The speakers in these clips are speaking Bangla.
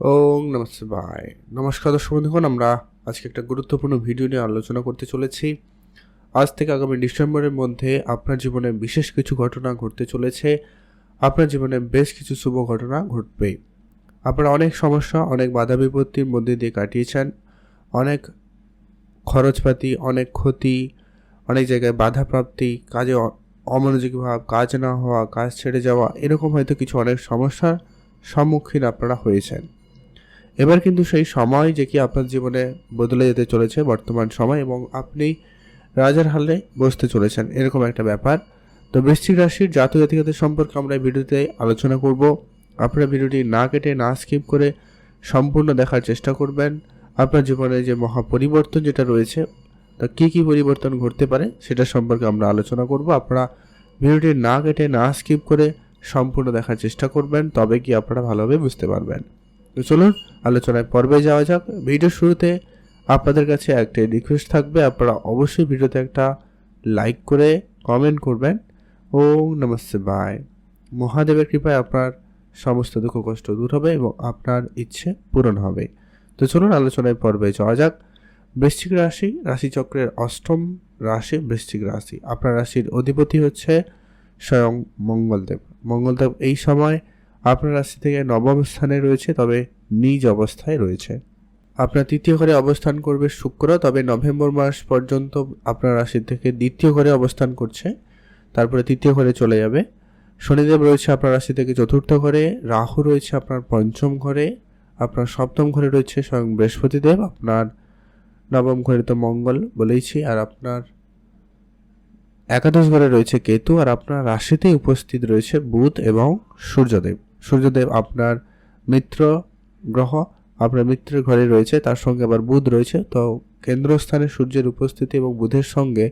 ওং নমস্তে বাই নমস্কার দর্শক বন্ধুগণ, আমরা আজকে একটা গুরুত্বপূর্ণ ভিডিও নিয়ে আলোচনা করতে চলেছি। আজ থেকে আগামী ডিসেম্বরের মধ্যে আপনার জীবনে বিশেষ কিছু ঘটনা ঘটতে চলেছে। আপনার জীবনে বেশ কিছু শুভ ঘটনা ঘটবে আপনারা অনেক সমস্যা, অনেক বাধা বিপত্তির মধ্যে দিয়ে কাটিয়েছেন। অনেক খরচপাতি, অনেক ক্ষতি, অনেক জায়গায় বাধা প্রাপ্তি কাজে অমনোযোগী ভাব, কাজ না হওয়া, কাজ ছেড়ে যাওয়া, এরকম হয়তো কিছু অনেক সমস্যার সম্মুখীন আপনারা হয়েছেন। এবার কিন্তু সেই সময় যে কি আপনার জীবনে বদলে যেতে চলেছে, বর্তমান সময় এবং আপনি রাজার হালে বসতে চলেছেন, এরকম একটা ব্যাপার। তো বৃশ্চিক রাশির জাতক জাতিকাদের সম্পর্কে আমরা ভিডিওতে আলোচনা করব। আপনারা ভিডিওটি না কেটে, না স্কিপ করে সম্পূর্ণ দেখার চেষ্টা করবেন। আপনার জীবনে যে মহা পরিবর্তন যেটা রয়েছে, তা কী কী পরিবর্তন ঘটতে পারে সেটা সম্পর্কে আমরা আলোচনা করব। আপনারা ভিডিওটি না কেটে, না স্কিপ করে সম্পূর্ণ দেখার চেষ্টা করবেন, তবে কি আপনারা ভালোভাবে বুঝতে পারবেন। তো চলুন আলোচনায় পর্বে যাওয়া যাক। ভিডিওর শুরুতে আপনাদের কাছে একটা রিকোয়েস্ট থাকবে। আপনারা অবশ্যই ভিডিওতে একটা লাইক করে কমেন্ট করবেন। ও নমস্তে বাই মহাদেবের কৃপায় আপনার সমস্ত দুঃখ, কষ্ট দূর হবে এবং আপনার ইচ্ছে পূরণ হবে। তো চলুন আলোচনায় পর্বে যাওয়া যাক। বৃশ্চিক রাশি, রাশিচক্রের অষ্টম রাশি, বৃশ্চিক রাশি। আপনার রাশির অধিপতি হচ্ছে স্বয়ং মঙ্গলদেব। মঙ্গলদেব এই সময় আপনার রাশি থেকে নবম স্থানে রয়েছে, তবে নিজ অবস্থায় রয়েছে। আপনার তৃতীয় ঘরে অবস্থান করবে শুক্র, তবে নভেম্বর মাস পর্যন্ত আপনার রাশি থেকে দ্বিতীয় ঘরে অবস্থান করছে, তারপরে তৃতীয় ঘরে চলে যাবে। শনিদেব রয়েছে আপনার রাশি থেকে চতুর্থ ঘরে, রাহু রয়েছে আপনার পঞ্চম ঘরে, আপনার সপ্তম ঘরে রয়েছে স্বয়ং বৃহস্পতিদেব, আপনার নবম ঘরে তো মঙ্গল বলেইছি, আর আপনার একাদশ ঘরে রয়েছে কেতু, আর আপনার রাশিতেই উপস্থিত রয়েছে বুধ এবং সূর্যদেব। সূর্যদেব আপনার মিত্র গ্রহ আপনার মিত্রের ঘরে রয়েছে, তার সঙ্গে আবার বুধ রয়েছে। তো কেন্দ্রস্থানে সূর্যের উপস্থিতি এবং বুধের সঙ্গে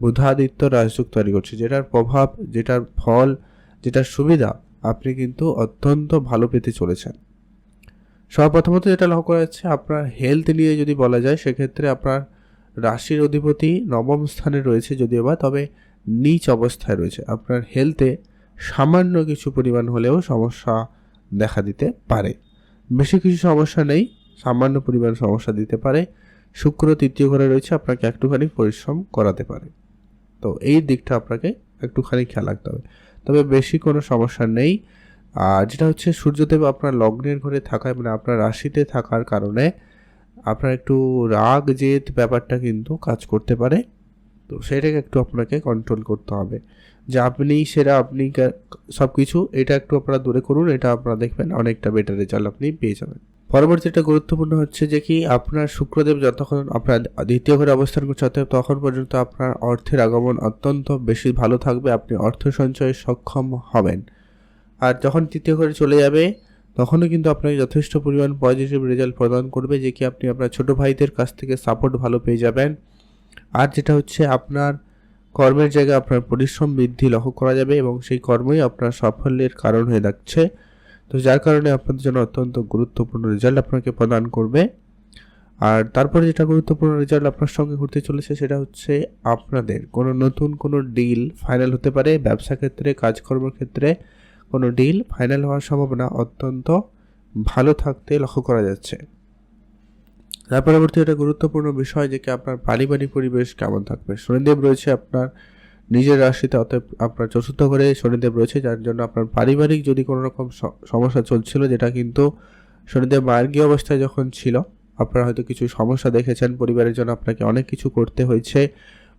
বুধাদিত্য রাজযোগ তৈরি করছে, যেটার প্রভাব, যেটার ফল, যেটার সুবিধা আপনি কিন্তু অত্যন্ত ভালো পেতে চলেছেন। সর্বপ্রথমত যেটা লক্ষ্য করা যাচ্ছে, আপনার হেলথ নিয়ে যদি বলা যায়, সেক্ষেত্রে আপনার রাশির অধিপতি নবম স্থানে রয়েছে যদিও বা, তবে নিচ অবস্থায় রয়েছে। আপনার হেলথে সামান্য কিছু পরিমাণ হলেও সমস্যা দেখা দিতে পারে। বেশি কিছু সমস্যা নেই, সামান্য পরিমাণ সমস্যা দিতে পারে। শুক্র তৃতীয় ঘরে রয়েছে, আপনাকে একটুখানি পরিশ্রম করাতে পারে। তো এই দিকটা আপনাকে একটুখানি খেয়াল রাখতে হবে। তবে বেশি কোনো সমস্যা নেই। আর যেটা হচ্ছে, সূর্যদেব আপনার লগ্নের ঘরে থাকায় মানে আপনার রাশিতে থাকার কারণে আপনার একটু রাগ, জেদ ব্যাপারটা কিন্তু কাজ করতে পারে। তো সেটাকে একটু আপনাকে কন্ট্রোল করতে হবে। যে আপনি সেরা, আপনি সব কিছু এটা একটু আপনারা দূরে করুন, এটা আপনারা দেখবেন অনেকটা বেটার রেজাল্ট আপনি পেয়ে যাবেন। পরবর্তী একটা গুরুত্বপূর্ণ হচ্ছে যে কি, আপনার শুক্রদেব যতক্ষণ আপনার দ্বিতীয় ঘরে অবস্থান করছে অতএব তখন পর্যন্ত আপনার অর্থের আগমন অত্যন্ত বেশি ভালো থাকবে, আপনি অর্থ সঞ্চয়ে সক্ষম হবেন। আর যখন তৃতীয় ঘরে চলে যাবে, তখনও কিন্তু আপনাকে যথেষ্ট পরিমাণ পজিটিভ রেজাল্ট প্রদান করবে যে কি, আপনি আপনার ছোট ভাইদের কাছ থেকে সাপোর্ট ভালো পেয়ে যাবেন। আর যেটা হচ্ছে আপনার কর্মের জায়গায় আপনার পরিশ্রম বৃদ্ধি লক্ষ্য করা যাবে এবং সেই কর্মই আপনার সাফল্যের কারণ হয়ে থাকছে। তো যার কারণে আপনাদের জন্য অত্যন্ত গুরুত্বপূর্ণ রেজাল্ট আপনাকে প্রদান করবে। আর তারপরে যেটা গুরুত্বপূর্ণ রেজাল্ট আপনার সঙ্গে ঘুরতে চলেছে সেটা হচ্ছে আপনাদের কোনো নতুন কোনো ডিল ফাইনাল হতে পারে, ব্যবসা ক্ষেত্রে কাজকর্মের ক্ষেত্রে কোনো ডিল ফাইনাল হওয়ার সম্ভাবনা অত্যন্ত ভালো থাকতে লক্ষ্য করা যাচ্ছে। তার পরবর্তী একটা গুরুত্বপূর্ণ বিষয় যে কি আপনার পারিবারিক পরিবেশ কেমন থাকবে? শনিদেব রয়েছে আপনার নিজের রাশিতে, অতএব আপনার চতুর্থ ঘরে শনিদেব রয়েছে, যার জন্য আপনার পারিবারিক যদি কোনো রকম সমস্যা চলছিল, যেটা কিন্তু শনিদেব মার্গী অবস্থায় যখন ছিল, আপনারা হয়তো কিছু সমস্যা দেখেছেন, পরিবারের জন্য আপনাকে অনেক কিছু করতে হয়েছে,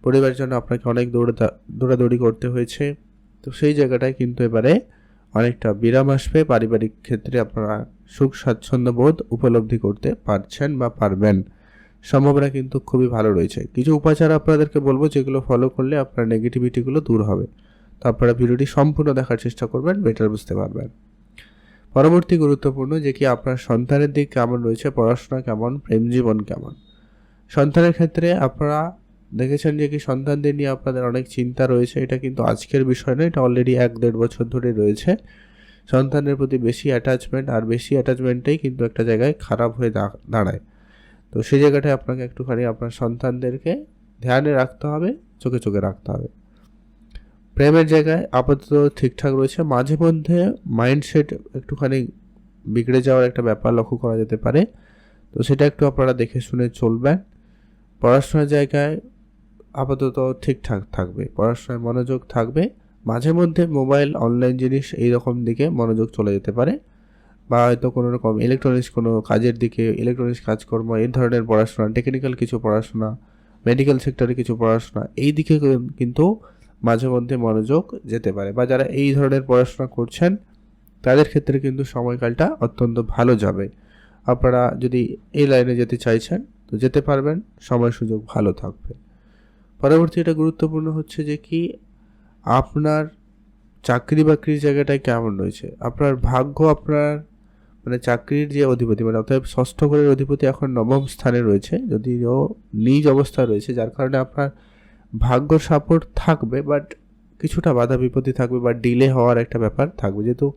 পরিবারের জন্য আপনাকে অনেক দৌড়ে দৌড়াদৌড়ি করতে হয়েছে, তো সেই জায়গাটায় কিন্তু এবারে অনেকটা বিরাম আসবে পারিবারিক ক্ষেত্রে আপনারা সুখ স্বাচ্ছন্দ্য বোধ উপলব্ধি করতে পারছেন বা পারবেন। সম্ভাবনা কিন্তু খুবই ভালো রয়েছে। কিছু উপাচার আপনাদেরকে বলব যেগুলো ফলো করলে আপনার নেগেটিভিটিগুলো দূর হবে। তো আপনারা ভিডিওটি সম্পূর্ণ দেখার চেষ্টা করবেন বেটার বুঝতে পারবেন। পরবর্তী গুরুত্বপূর্ণ যে কি আপনার সন্তানের দিক কেমন রয়েছে, পড়াশোনা কেমন, প্রেম জীবন কেমন? সন্তানের ক্ষেত্রে আপনারা দেখেছেন যে কি সন্তানদের নিয়ে আপনাদের অনেক চিন্তা রয়েছে, এটা কিন্তু আজকের বিষয় নয় এটা অলরেডি এক দেড় বছর ধরে রয়েছে। সন্তানের প্রতি বেশি অ্যাটাচমেন্ট আর বেশি অ্যাটাচমেন্টটাই কিন্তু একটা জায়গায় খারাপ হয়ে দাঁড়ায়। তো সেই জায়গাটায় আপনাকে একটুখানি আপনার সন্তানদেরকে ধ্যানে রাখতে হবে, চোখে চোখে রাখতে হবে। প্রেমের জায়গায় আপাতত ঠিকঠাক রয়েছে, মাঝে মধ্যে মাইন্ডসেট একটুখানি বিগড়ে যাওয়ার একটা ব্যাপার লক্ষ্য করা যেতে পারে। তো সেটা একটু আপনারা দেখে শুনে চলবেন। পড়াশোনার জায়গায় আপাতত ঠিকঠাক থাকবে। পড়াশোনায় মনোযোগ থাকবে। মাঝে মধ্যে মোবাইল, অনলাইন জিনিস এই রকম দিকে মনোযোগ চলে যেতে পারে বা হয়তো কোনো রকম ইলেকট্রনিক্স কোনো কাজের দিকে ইলেকট্রনিক্স কাজকর্ম, এই ধরনের পড়াশোনা টেকনিক্যাল কিছু পড়াশোনা মেডিকেল সেক্টরে কিছু পড়াশোনা, এই দিকে কিন্তু মাঝে মধ্যে মনোযোগ যেতে পারে বা যারা এই ধরনের পড়াশোনা করছেন, তাদের ক্ষেত্রে কিন্তু সময়কালটা অত্যন্ত ভালো যাবে। আপনারা যদি এই লাইনে যেতে চাইছেন, তো যেতে পারবেন। সময় সুযোগ ভালো থাকবে। পরবর্তী এটা গুরুত্বপূর্ণ হচ্ছে যে কি, আপনার চাকরি বাকরির জায়গাটায় কেমন রয়েছে? আপনার ভাগ্য আপনার মানে চাকরির যে অধিপতি মানে অতএব ষষ্ঠ ঘরের অধিপতি এখন নবম স্থানে রয়েছে, যদিও নিজ অবস্থায় রয়েছে, যার কারণে আপনার ভাগ্য সাপোর্ট থাকবে, বাট কিছুটা বাধা বিপত্তি থাকবে বা ডিলে হওয়ার একটা ব্যাপার থাকবে। যেহেতু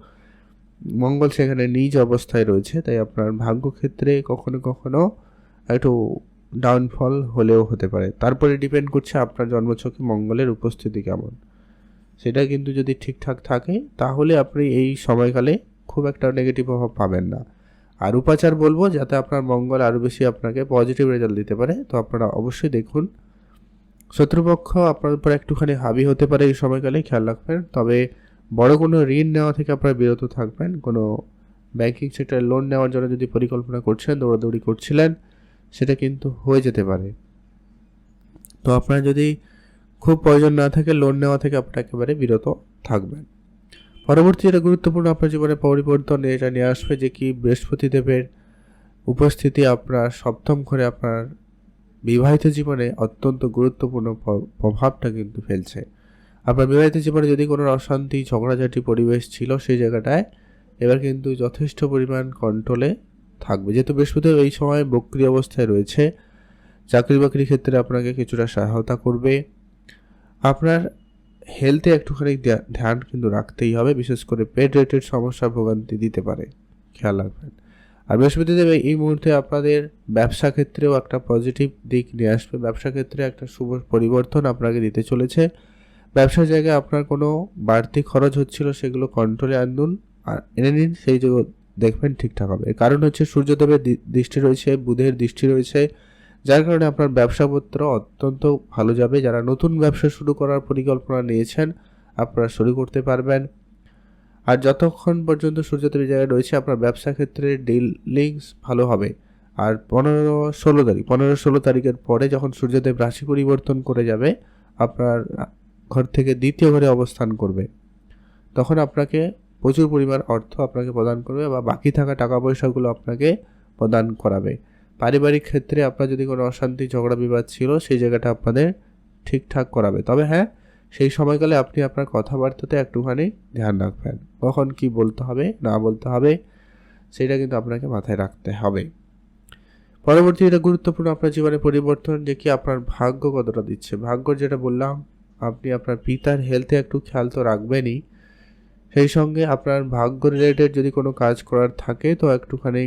মঙ্গল সেখানে নিজ অবস্থায় রয়েছে, তাই আপনার ভাগ্য ক্ষেত্রে কখনো কখনো একটু ডাউনফল হলেও হতে পারে। তারপরে ডিপেন্ড করছে আপনার জন্মছকে মঙ্গলের উপস্থিতি কেমন। সেটা কিন্তু যদি ঠিকঠাক থাকে, তাহলে আপনি এই সময়কালে খুব একটা নেগেটিভ প্রভাব পাবেন না। আর উপাচার বলব, যাতে আপনার মঙ্গল আরও বেশি আপনাকে পজিটিভ রেজাল্ট দিতে পারে, তো আপনারা অবশ্যই দেখুন। শত্রুপক্ষ আপনার উপর একটুখানি হাবি হতে পারে এই সময়কালে, খেয়াল রাখবেন। তবে বড় কোনো ঋণ নেওয়া থেকে আপনারা বিরত থাকবেন। কোনো ব্যাংকিং সেক্টরে লোন নেওয়ার জন্য যদি পরিকল্পনা করছেন দৌড়াদৌড়ি করছিলেন সেটা কিন্তু হয়ে যেতে পারে। তো আপনার যদি খুব প্রয়োজন না থাকে লোন নেওয়া থেকে আপনার একেবারে বিরত থাকবেন। পরবর্তী যেটা গুরুত্বপূর্ণ আপনার জীবনে পরিবর্তন, এটা নিয়ে আসবে যে কি বৃহস্পতি দেবের উপস্থিতি আপনার সপ্তম ঘরে আপনার বিবাহিত জীবনে অত্যন্ত গুরুত্বপূর্ণ প্রভাবটা কিন্তু ফেলছে। আপনার বিবাহিত জীবনে যদি কোনো অশান্তি, ঝগড়াঝাটি পরিবেশ ছিল সেই জায়গাটায়, এবার কিন্তু যথেষ্ট পরিমাণ কন্ট্রোলে থাকবে। যেহেতু বৃহস্পতিদেব এই সময় বক্রি অবস্থায় রয়েছে চাকরি বাকরির ক্ষেত্রে আপনাকে কিছুটা সহায়তা করবে। আপনার হেলথে একটুখানি ধ্যান কিন্তু রাখতেই হবে, বিশেষ করে পেট রেটের সমস্যা ভোগান্তি দিতে পারে। খেয়াল রাখবেন। আর বৃহস্পতিদেব এই মুহূর্তে আপনাদের ব্যবসা ক্ষেত্রেও একটা পজিটিভ দিক নিয়ে আসবে। ব্যবসা ক্ষেত্রে একটা শুভ পরিবর্তন আপনাকে দিতে চলেছে। ব্যবসার জায়গায় আপনার কোনো বাড়তি খরচ হচ্ছিল সেগুলো কন্ট্রোলে আনুন। আর এনে নিন, সেই দেখবেন ঠিকঠাক হবে। কারণ হচ্ছে সূর্যদেবের দৃষ্টি রয়েছে, বুধের দৃষ্টি রয়েছে। যার কারণে আপনার ব্যবসাপত্র অত্যন্ত ভালো যাবে। যারা নতুন ব্যবসা শুরু করার পরিকল্পনা নিয়েছেন, আপনারা শুরু করতে পারবেন। আর যতক্ষণ পর্যন্ত সূর্যদেবের জায়গায় রয়েছে, আপনার ব্যবসা ক্ষেত্রে ডিলিংস ভালো হবে। আর পনেরো ষোলো তারিখ, পনেরো ষোলো তারিখের পরে যখন সূর্যদেব রাশি পরিবর্তন করে যাবে, আপনার ঘর থেকে দ্বিতীয় ঘরে অবস্থান করবে। তখন আপনাকে প্রচুর পরিমাণ অর্থ আপনাকে প্রদান করবে বা বাকি থাকা টাকা পয়সাগুলো আপনাকে প্রদান করাবে। পারিবারিক ক্ষেত্রে আপনার যদি কোনো অশান্তি, ঝগড়া, বিবাদ ছিল, সেই জায়গাটা আপনাদের ঠিকঠাক করাবে। তবে হ্যাঁ সেই সময়কালে আপনি আপনার কথাবার্তাতে একটুখানি ধ্যান রাখবেন। কখন কি বলতে হবে, না বলতে হবে, সেটা কিন্তু আপনাকে মাথায় রাখতে হবে। পরবর্তী এটা গুরুত্বপূর্ণ আপনার জীবনে পরিবর্তন, যে কি আপনার ভাগ্য কতটা দিচ্ছে? ভাগ্য যেটা বললাম, আপনি আপনার পিতার হেলথে একটু খেয়াল তো রাখবেনই। সেই সঙ্গে আপনার ভাগ্য রিলেটেড যদি কোনো কাজ করার থাকে, তো একটুখানি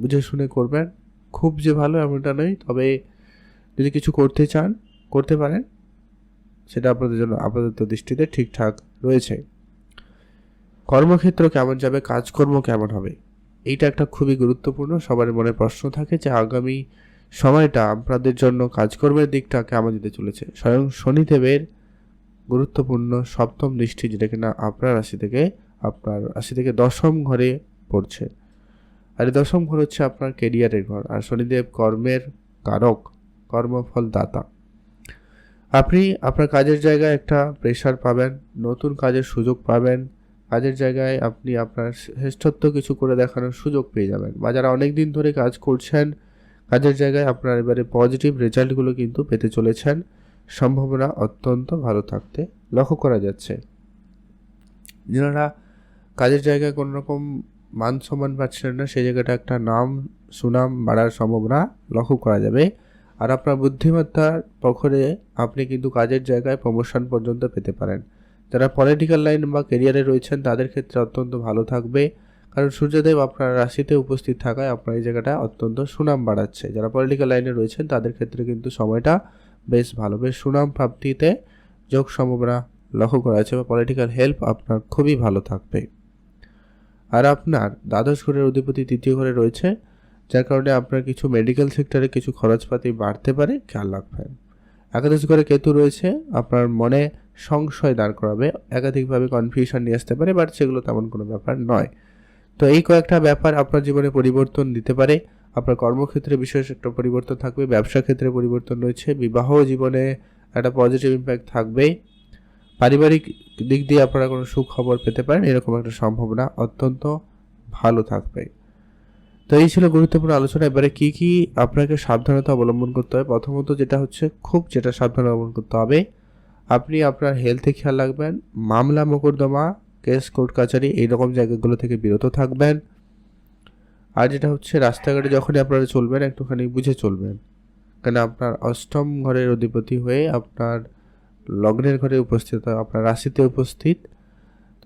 বুঝে শুনে করবেন। খুব যে ভালো এমনটা নয়, তবে যদি কিছু করতে চান, করতে পারেন। সেটা আপনাদের জন্য আপাতত দৃষ্টিতে ঠিকঠাক রয়েছে। কর্মক্ষেত্র কেমন যাবে, কাজকর্ম কেমন হবে, এইটা একটা খুবই গুরুত্বপূর্ণ। সবার মনে প্রশ্ন থাকে যে আগামী সময়টা আপনাদের জন্য কাজকর্মের দিকটা কেমন যেতে চলেছে। স্বয়ং শনিদেবের গুরুত্বপূর্ণ সপ্তম দৃষ্টি যেটা কিনা আপনার রাশি থেকে আপনার রাশি থেকে দশম ঘরে পড়ছে। আর দশম ঘর হচ্ছে আপনার কেরিয়ারের ঘর। আর শনিদেব কর্মের কারক কর্মফল দাতা আপনি আপনার কাজের জায়গায় একটা প্রেশার পাবেন, নতুন কাজের সুযোগ পাবেন। কাজের জায়গায় আপনি আপনার শ্রেষ্ঠত্ব কিছু করে দেখানোর সুযোগ পেয়ে যাবেন। বা যারা অনেক দিন ধরে কাজ করছেন, কাজের জায়গায় আপনার এবারে পজিটিভ রেজাল্টগুলো কিন্তু পেতে চলেছেন। সম্ভাবনা অত্যন্ত ভালো থাকতে লক্ষ্য করা যাচ্ছে। যারা কাজের জায়গায় কোনো রকম মান সম্মান পাচ্ছিলেন না, সেই জায়গাটা একটা নাম, সুনাম বাড়ার সম্ভাবনা লক্ষ্য করা যাবে। আর আপনার বুদ্ধিমত্তার পক্ষরে আপনি কিন্তু কাজের জায়গায় প্রমোশন পর্যন্ত পেতে পারেন। যারা পলিটিক্যাল লাইন বা কেরিয়ারে রয়েছেন, তাদের ক্ষেত্রে অত্যন্ত ভালো থাকবে। কারণ সূর্যদেব আপনার রাশিতে উপস্থিত থাকায় আপনার এই জায়গাটা অত্যন্ত সুনাম বাড়াচ্ছে। যারা পলিটিক্যাল লাইনে রয়েছেন, তাদের ক্ষেত্রে কিন্তু সময়টা বেশ ভালো, বেশ সুনাম প্রাপ্তিতে যোগ সম্ভাবনা লক্ষ্য করা যাচ্ছে বা পলিটিক্যাল হেল্প আপনার খুবই ভালো থাকবে। আর আপনার দ্বাদশ ঘরের অধিপতি তৃতীয় ঘরে রয়েছে, যার কারণে আপনার কিছু মেডিকেল সেক্টরে কিছু খরচপাতি বাড়তে পারে, খেয়াল রাখবেন। একাদশ ঘরে কেতু রয়েছে, আপনার মনে সংশয় দাঁড় করাবে, একাধিকভাবে কনফিউশন নিয়ে আসতে পারে বাট সেগুলো তেমন কোনো ব্যাপার নয়। তো এই কয়েকটা ব্যাপার আপনার জীবনে পরিবর্তন দিতে পারে আপনার কর্মক্ষেত্রে বিশেষ একটা পরিবর্তন থাকবে, ব্যবসা ক্ষেত্রে পরিবর্তন রয়েছে, বিবাহ জীবনে একটা পজিটিভ ইম্প্যাক্ট থাকবে পারিবারিক দিক দিয়ে আপনারা কোনো সুখবর পেতে পারেন, এরকম একটা সম্ভাবনা অত্যন্ত ভালো থাকবে। তো এই ছিল গুরুত্বপূর্ণ আলোচনা। এবারে কি কি আপনাকে সাবধানতা অবলম্বন করতে হবে? প্রথমত যেটা হচ্ছে খুব যেটা সাবধানতা অবলম্বন করতে হবে, আপনি আপনার হেলথে খেয়াল রাখবেন। মামলা মোকদ্দমা কেস কোর্ট কাচারি, এইরকম জায়গাগুলো থেকে বিরত থাকবেন। আর যেটা হচ্ছে, রাস্তাঘাটে যখনই আপনারা চলবেন, একটুখানি বুঝে চলবেন। কেন, আপনার অষ্টম ঘরের অধিপতি হয়ে আপনার লগ্নের ঘরে উপস্থিত, আপনার রাশিতে উপস্থিত,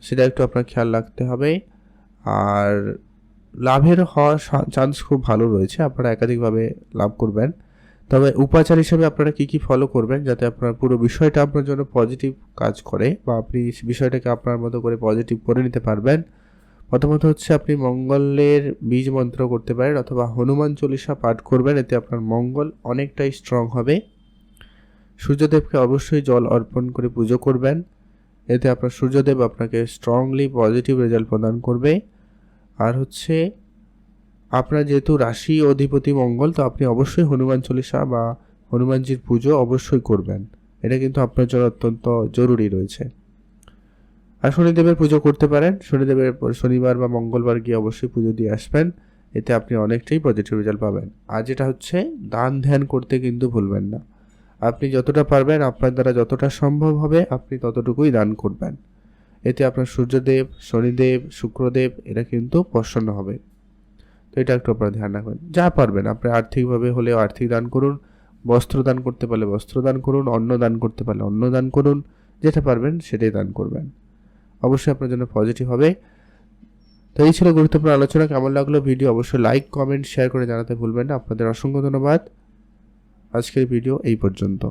সেটা একটু আপনার খেয়াল রাখতে হবে। আর লাভের হওয়ার চান্স খুব ভালো রয়েছে, আপনারা একাধিকভাবে লাভ করবেন। তবে উপাচার হিসেবে আপনারা কী কী ফলো করবেন, যাতে আপনার পুরো বিষয়টা আপনার জন্য পজিটিভ কাজ করে, বা আপনি বিষয়টাকে আপনার মতো করে পজিটিভ করে নিতে পারবেন। প্রথমত হচ্ছে আপনি মঙ্গলের বীজ মন্ত্র করতে পারেন অথবা হনুমান চল্লিশা পাঠ করবেন, এতে আপনার মঙ্গল অনেকটাই স্ট্রং হবে। সূর্যদেবকে অবশ্যই জল অর্পণ করে পুজো করবেন, এতে আপনার সূর্যদেব আপনাকে স্ট্রংলি পজিটিভ রেজাল্ট প্রদান করবে। আর হচ্ছে, আপনার যেহেতু রাশি অধিপতি মঙ্গল, তো আপনি অবশ্যই হনুমান চল্লিশা বা হনুমানজির পুজো অবশ্যই করবেন। এটা কিন্তু আপনার জন্য অত্যন্ত জরুরি রয়েছে। আর শনিদেবের পুজো করতে পারেন। শনিদেবের শনিবার বা মঙ্গলবার গিয়ে অবশ্যই পুজো দিয়ে আসবেন। এতে আপনি অনেকটাই পজিটিভ রেজাল্ট পাবেন। আর যেটা হচ্ছে, দান ধ্যান করতে কিন্তু ভুলবেন না। আপনি যতটা পারবেন, আপনার দ্বারা যতটা সম্ভব হবে, আপনি ততটুকুই দান করবেন। এতে আপনার সূর্যদেব, শনিদেব, শুক্রদেব, এরা কিন্তু প্রসন্ন হবে। তো এটা একটু আপনারা ধ্যান রাখবেন। যা পারবেন, আপনি আর্থিকভাবে হলেও আর্থিক দান করুন। বস্ত্র দান করতে পারলে বস্ত্র দান করুন, অন্ন দান করতে পারলে অন্ন দান করুন। যেটা পারবেন, সেটাই দান করবেন। অবশ্যই আপনার জন্য পজিটিভ হবে। তো এই ছিল গুরুত্বপূর্ণ আলোচনা, কেমন লাগল ভিডিও অবশ্যই লাইক কমেন্ট শেয়ার করে জানাতে ভুলবেন না। আপনাদের অসংখ্য ধন্যবাদ। আজকের ভিডিও এই পর্যন্ত।